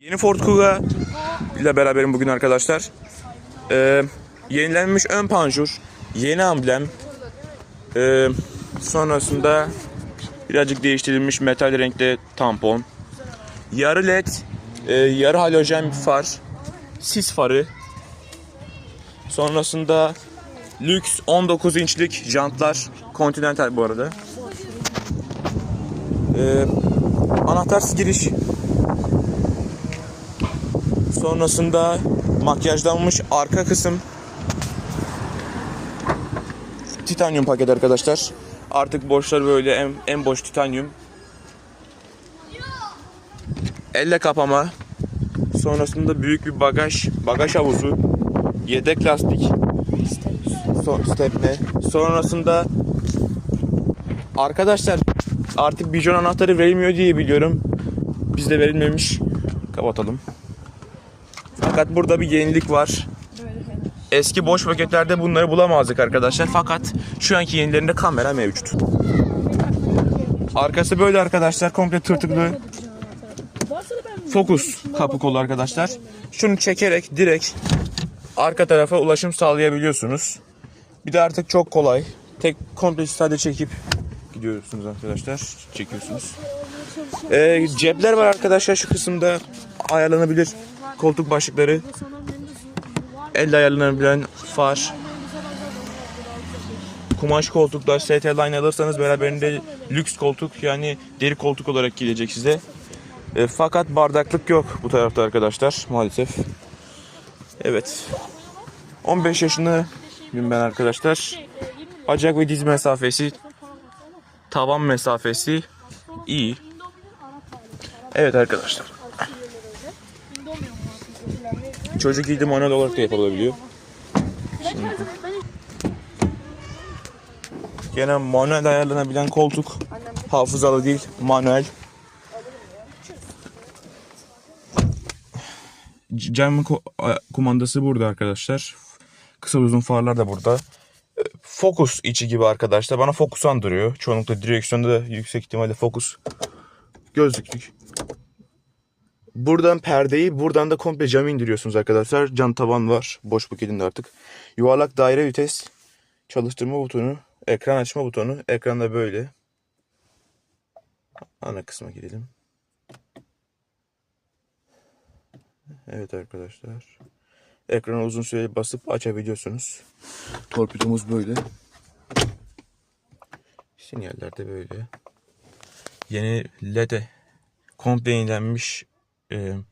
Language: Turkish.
Yeni Ford Kuga ile beraberim bugün arkadaşlar. Ee, yenilenmiş ön panjur, yeni amblem, ee, sonrasında birazcık değiştirilmiş metal renkte tampon, yarı led, ee, yarı halojen far, sis farı, sonrasında lüks 19 inçlik jantlar, Continental bu arada. Ee, anahtarsız giriş, Sonrasında makyajlanmış arka kısım. Titanyum paket arkadaşlar. Artık boşlar böyle en, en boş titanyum. Elle kapama. Sonrasında büyük bir bagaj, bagaj havuzu. Yedek lastik. Son, stepne. Sonrasında arkadaşlar artık bijon anahtarı verilmiyor diye biliyorum. Bizde verilmemiş. Kapatalım. Fakat burada bir yenilik var. Eski boş paketlerde bunları bulamazdık arkadaşlar. Fakat şu anki yenilerinde kamera mevcut. Arkası böyle arkadaşlar. Komple tırtıklı. Fokus kapı kolu arkadaşlar. Şunu çekerek direkt arka tarafa ulaşım sağlayabiliyorsunuz. Bir de artık çok kolay. Tek komple sadece çekip gidiyorsunuz arkadaşlar. Çekiyorsunuz. Ee, cepler var arkadaşlar şu kısımda ayarlanabilir koltuk başlıkları. Elle ayarlanabilen far. Kumaş koltuklar ST line alırsanız beraberinde lüks koltuk yani deri koltuk olarak gelecek size. E, fakat bardaklık yok bu tarafta arkadaşlar maalesef. Evet. 15 yaşındayım ben arkadaşlar. Bacak ve diz mesafesi, tavan mesafesi iyi. Evet arkadaşlar. Çocuk giydi manuel olarak da yapılabiliyor. Gene manuel ayarlanabilen koltuk. Hafızalı değil, manuel. Cam kumandası burada arkadaşlar. Kısa uzun farlar da burada. E, Focus içi gibi arkadaşlar. Bana Focus andırıyor. Çoğunlukla direksiyonda da yüksek ihtimalle Focus gözlüklük. Buradan perdeyi, buradan da komple camı indiriyorsunuz arkadaşlar. Cam tavan var. Boş paketinde artık. Yuvarlak daire vites. Çalıştırma butonu. Ekran açma butonu. Ekranda böyle. Ana kısma gidelim. Evet arkadaşlar. Ekrana uzun süreli basıp açabiliyorsunuz. Torpidomuz böyle. Sinyaller de böyle. Yeni LED komple yenilenmiş e,